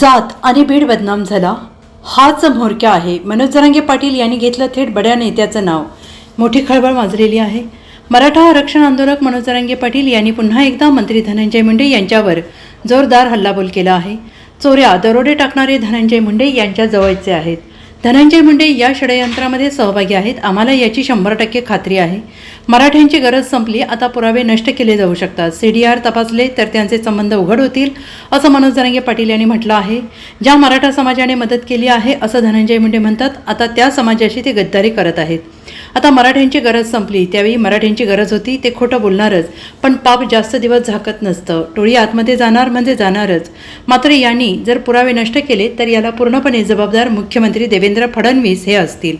जात आणि बीड बदनाम झाला. हाच म्होरक्या आहे. मनोज जरांगे पाटील यांनी घेतलं थेट बड्या नेत्याचं नाव. मोठी खळबळ माजलेली आहे. मराठा आरक्षण आंदोलक मनोज जरांगे पाटील यांनी पुन्हा एकदा मंत्री धनंजय मुंडे यांच्यावर जोरदार हल्लाबोल केला आहे. चोऱ्या दरोडे टाकणारे धनंजय मुंडे यांच्या जवळचे आहेत. धनंजय मुंडे या षडयंत्रामध्ये सहभागी आहेत. आम्हाला याची शंभर टक्के खात्री आहे. मराठ्यांची गरज संपली आता पुरावे नष्ट केले जाऊ शकतात. सी डी आर तपासले तर त्यांचे संबंध उघड होतील असं मनोज जरांगे पाटील यांनी म्हटलं आहे. ज्या मराठा समाजाने मदत केली आहे असं धनंजय मुंडे म्हणतात आता त्या समाजाशी ते गद्दारी करत आहेत. आता मराठ्यांची गरज संपली. त्यावेळी मराठ्यांची गरज होती ते खोटं बोलणारच. पण पाप जास्त दिवस झाकत नसतं. टोळी आतमध्ये जाणार म्हणजे जाणारच. मात्र यांनी जर पुरावे नष्ट केले तर याला पूर्णपणे जबाबदार मुख्यमंत्री देवेंद्र फडणवीस हे असतील.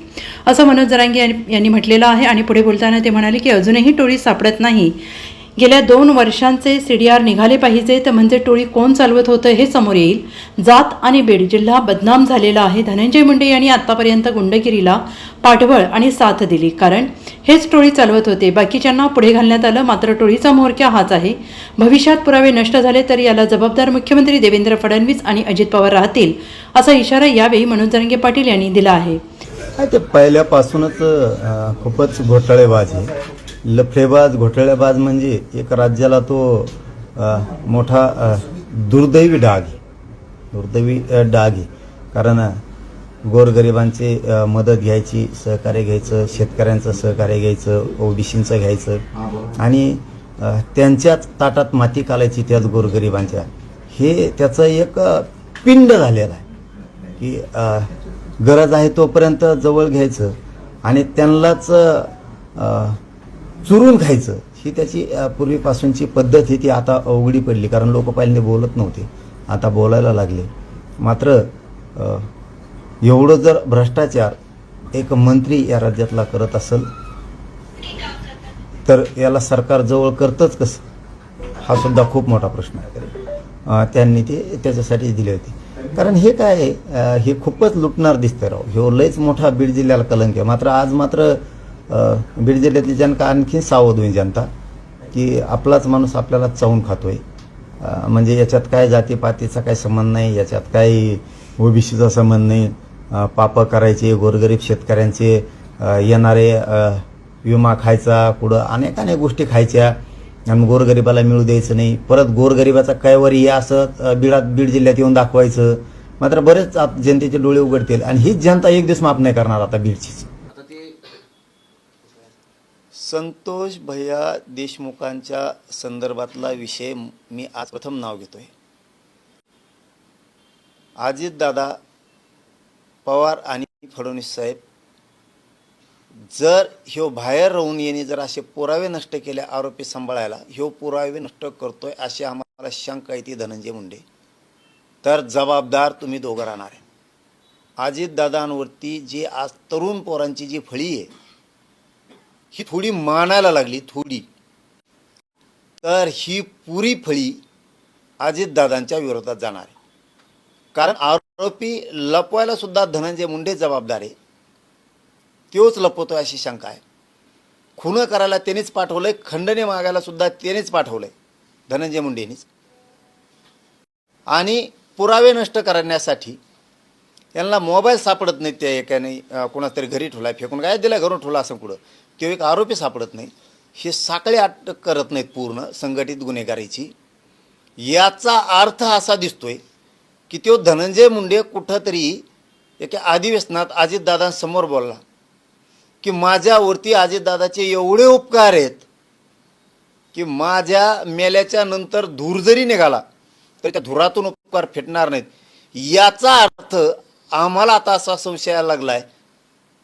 असं मनोज जरांगी यांनी म्हटलेलं आहे आणि पुढे बोलताना ते म्हणाले की अजूनही टोळी सापडत नाही. गेल्या दोन वर्षांचे सी डी आर निघाले पाहिजे तर म्हणजे टोळी कोण चालवत होतं हे समोर येईल. जात आणि बीड जिल्हा बदनाम झालेला आहे. धनंजय मुंडे यांनी आतापर्यंत गुंडगिरीला पाठबळ आणि साथ दिली. कारण हेच टोळी चालवत होते. बाकीच्यांना पुढे घालण्यात आलं. मात्र टोळीचा मोहरक्या हाच आहे. भविष्यात पुरावे नष्ट झाले तर याला जबाबदार मुख्यमंत्री देवेंद्र फडणवीस आणि अजित पवार राहतील असा इशारा यावेळी मनोज जरंगे पाटील यांनी दिला आहे. ते पहिल्यापासूनच खूपच घोटाळेबाज आहे. लफडेबाज घोटाळेबाज म्हणजे एक राज्याला तो अ, मोठा दुर्दैवी डाग आहे. दुर्दैवी डाग आहे. कारण गोरगरिबांची मदत घ्यायची सहकार्य घ्यायचं शेतकऱ्यांचं सहकार्य घ्यायचं ओबीसींचं घ्यायचं. आणि त्यांच्याच ताटात माती कालायची त्याच गोरगरिबांच्या. हे त्याचं एक पिंड झालेलं आहे. की गरज आहे तोपर्यंत जवळ घ्यायचं. आणि त्यांनाच चुरून खायचं. ही त्याची पूर्वीपासूनची पद्धत ही ती आता अवघडी पडली. कारण लोक पहिले बोलत नव्हते. आता बोलायला लागले. मात्र एवढं जर भ्रष्टाचार एक मंत्री या राज्यातला करत असेल तर याला सरकार जवळ करतंच कसं? हा सुद्धा खूप मोठा प्रश्न आहे. त्यांनी ते त्याच्यासाठी दिले होते. कारण हे काय आहे, हे खूपच लुटणार दिसतंय राव. ह्यो लयच मोठा बीड जिल्ह्याला कलंक आहे. मात्र आज मात्र बीड जिल्ह्यातली जनता आणखी सावध होईल जनता की आपलाच माणूस आपल्याला चावून खातोय. म्हणजे याच्यात काय जातीपातीचा काही संबंध नाही याच्यात काही ओबीसीचा संबंध नाही. पापं करायचे गोरगरीब शेतकऱ्यांचे येणारे विमा खायचा पुढं अनेक अनेक गोष्टी खायच्या आणि गोरगरिबाला मिळू द्यायचं नाही. परत गोरगरिबाचा कैवर या असं बीडात बीड जिल्ह्यात येऊन दाखवायचं. मात्र बरेच आप- जनतेचे डोळे उघडतील आणि हीच जनता एक दिवस माफ नाही करणार आता बीडचीच. संतोष भैया देशमुखांच्या संदर्भातला विषय मी आज प्रथम नाव घेतोय. अजितदादा पवार आणि फडणवीस साहेब जर ह्यो बाहेर राहून येणे जर असे पुरावे नष्ट केले आरोपी सांभाळायला ह्यो पुरावे नष्ट करतोय अशी आम्हाला शंका येते धनंजय मुंडे. तर जबाबदार तुम्ही दोघं राहणार आहे. अजितदादांवरती जी आज तरुण पोरांची जी फळी आहे ही थोडी मानायला लागली थोडी. तर ही पुरी फळी अजितदादांच्या विरोधात जाणार आहे. कारण आरोपी लपवायला सुद्धा धनंजय मुंडे जबाबदार आहे. तोच लपवतो अशी शंका आहे. खुनं करायला त्यानेच पाठवलंय खंडने मागायला सुद्धा त्यानेच पाठवलंय धनंजय मुंडेनीच. आणि पुरावे नष्ट करण्यासाठी यांना मोबाईल सापडत नाहीत त्या एकाने अं, कोणाच तरी घरी ठेवला फेकून काय दिला घरून ठेवला असं कुठं? तो एक आरोपी सापडत नाही. हे साखळे अटक करत नाहीत पूर्ण संघटित गुन्हेगारीची. याचा अर्थ असा दिसतोय की तो धनंजय मुंडे कुठंतरी एका अधिवेशनात अजितदादांसमोर बोलला की माझ्यावरती अजितदादाचे एवढे उपकार आहेत की माझ्या मेल्याच्या नंतर धूर जरी निघाला तर त्या धुरातून उपकार फेटणार नाहीत. याचा अर्थ आम्हाला आता असा संशय यायला लागलाय.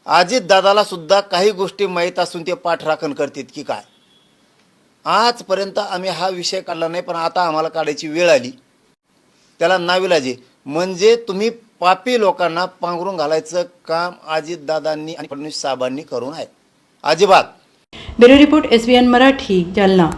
अजित दादाला सुद्धा काही गोष्टी माहीत असून ते पाठराखण करतात की काय? आजपर्यंत आम्ही हा विषय काढला नाही पण आता आम्हाला काढायची वेळ आली. त्याला नाविलाजे म्हणजे तुम्ही पापी लोकांना पांघरून घालायचं काम अजितदादांनी आणि फडणवीस साहेबांनी करून आहे. अजिबात. Bureau report S Marathi Jalna.